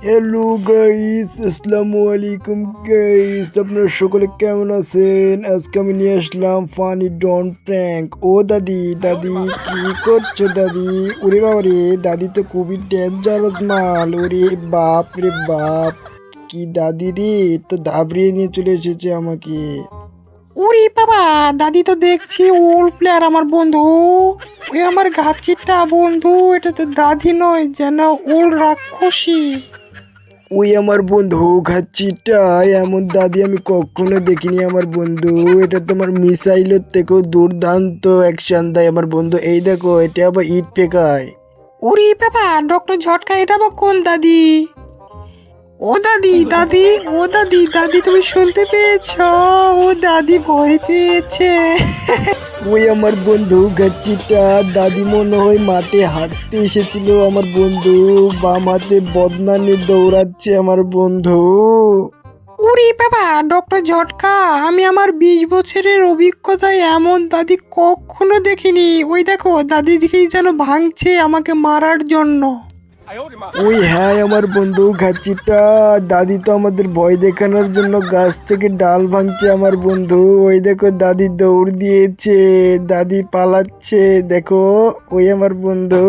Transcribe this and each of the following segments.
Hello guys আসসালামু আলাইকুম guys আপনারা সকলে কেমন আছেন? আজকে আমি নিয়ে আসলাম ফানি ডন প্র্যাঙ্ক ও দাদি দাদি, কি করছ দাদি? ওরে বাবা রে দাদি তো খুবই ডেঞ্জারাস মাল। ওরে বাপ রে বাপ, কি দাদি রে, তো ধাবড়িয়ে নিয়ে চলে এসেছে আমাকে। ওরে বাবা, দাদি তো দেখছি ওল প্লেয়ার আমার বন্ধু। ওই আমার গাছিটা বন্ধু, এটা তো দাদি নয়, যেন ওল রাক্ষসী। ওই আমার বন্ধু খাচ্ছিটা এমন দাদি আমি কখনো দেখিনি আমার বন্ধু। এটা তোমার মিসাইলের থেকেও দুর্দান্ত অ্যাকশন দেয় আমার বন্ধু, এই দেখো, এটা আবার ইট পেকায়। ওরে বাবা ডক্টর ঝটকা, এটা আবার কোন দাদি? ও দাদি দাদি, ও দাদি দাদি, তুমি শুনতে পেয়েছ? ও দাদি ভয় পেয়েছে। ওই আমার বন্ধু গাচ্ছিটা দাদি মনে হয় মাঠে হাঁটতে এসেছিল আমার বন্ধু। বাম হাতে বদনা নিয়ে দৌড়াচ্ছে আমার বন্ধু। ওরে বাবা, ডক্টর ঝটকা, আমি আমার বিশ বছরের অভিজ্ঞতায় এমন দাদি কখনো দেখিনি। ওই দেখো দাদি দিকেই যেন ভাঙছে আমাকে মারার জন্য। ওই হ্যাঁ আমার বন্ধু গাছিটা দাদি তো আমাদের ভয় দেখানোর জন্য গাছ থেকে ডাল ভাঙছে আমার বন্ধু। ওই দেখো দাদি দৌড় দিয়েছে দাদি পালাচ্ছে। দেখো ওই আমার বন্ধু।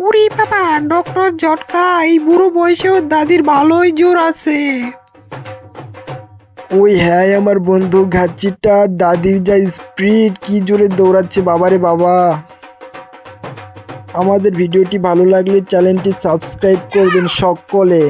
উরি বাবা ডক্টর জটকা এই বুড়ো বয়সেও দাদির ভালোই জোর আছে। ওই হ্যাঁ আমার বন্ধু ঘাচ্ছিটা দাদির যা স্পিড কি জোরে দৌড়াচ্ছে বাবারে বাবা। আমাদের ভিডিওটি ভালো লাগলে চ্যানেলটি সাবস্ক্রাইব করবেন সকলে।